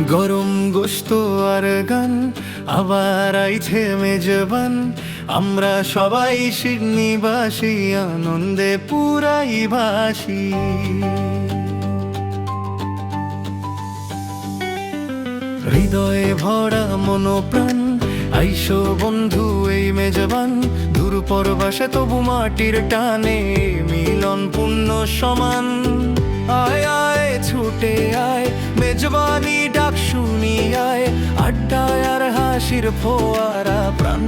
গরম গোস্ত আর গান, আবার আইছে মেজবান। আমরা সবাই শিরনিবাসী, আনন্দে পুরাই ভাসি হৃদয়ে ভরা মনোপ্রাণ, আইসো বন্ধু এই মেজবান। দূর পরবাসে তবু মাটির টানে, মিলন পূর্ণ সমান। আয় আয়, ছুটে আয়, মেজবানি ডাক শুনি আড্ডায় আর হাসির ফোয়ারা প্রাণ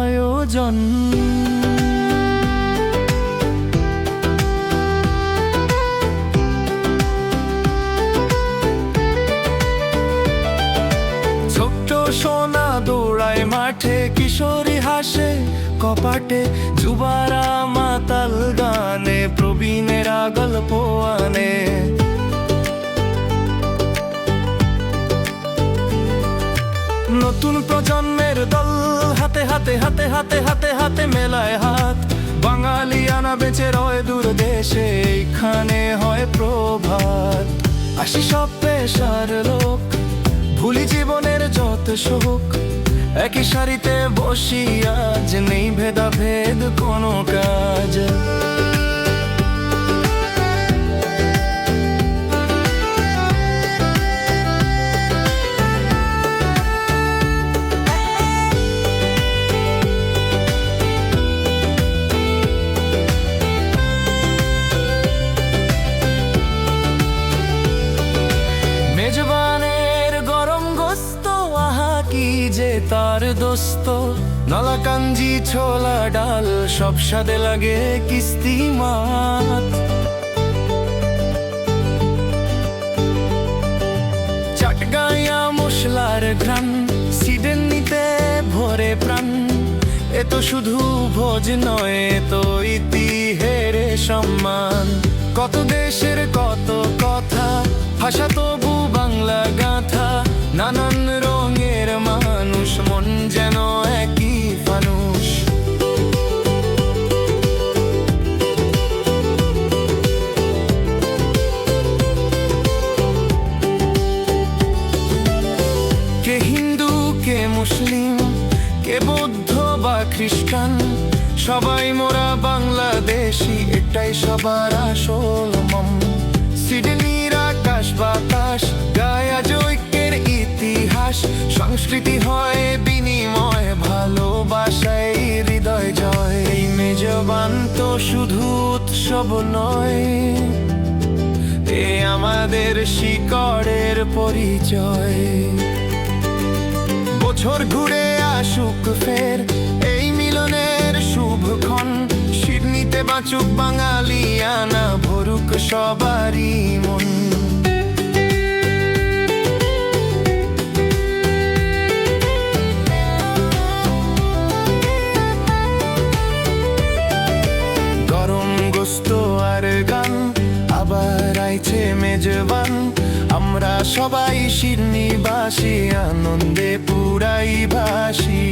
আয়োজন। সোনা দৌড়ায় মাঠে কিশোরী হাসে, কপাটে যুবারা মাতাল গানে প্রবীণেরা গল্প আনে হাতে হাতে হাতে হাতে হাতে মেলায় হাত। বাঙালি আনা বেঁচে রয় দূর দেশে, এইখানে হয় প্রভাত। আসি সব পেশার লোক, ভুলি জীবনের যত শোক একই সারিতে বসি, আজ নেই ভেদাভেদ কোনো কাজ। তার দোস্ত নলা কাঞ্জি ছোলা, ডাল, সব স্বাদে লাগে কিস্তি মাত চাটগাঁয়া মশলার ঘ্রাণ, সিডেন নিতে ভরে প্রাণ। এ শুধু ভোজ নয় তো ইতিহেরে সম্মান। কত দেশের কে বৌদ্ধ বা খ্রিস্টান, সবাই মোরা বাংলাদেশি, এটাই সবার আসল মম। সিডনির আকাশ বাতাস, গায়া ঐক্যের ইতিহাস। সংস্কৃতি হয় বিনিময়, ভালোবাসায় হৃদয় জয়। এই মেজবান তো শুধু উৎসব নয়, এ আমাদের শিকড়ের পরিচয়। বছর ঘুরে আসুক ফের। এই মিলনের শুভক্ষণ, সিডনিতে বাঁচুক বাঙালিয়ানা ভরুক সবারই মন। গরম গোস্ত আর গান, আবার আইছে মেজবান। আমরা সবাই শিরনিবাসী আনন্দে পুরাই বাসি।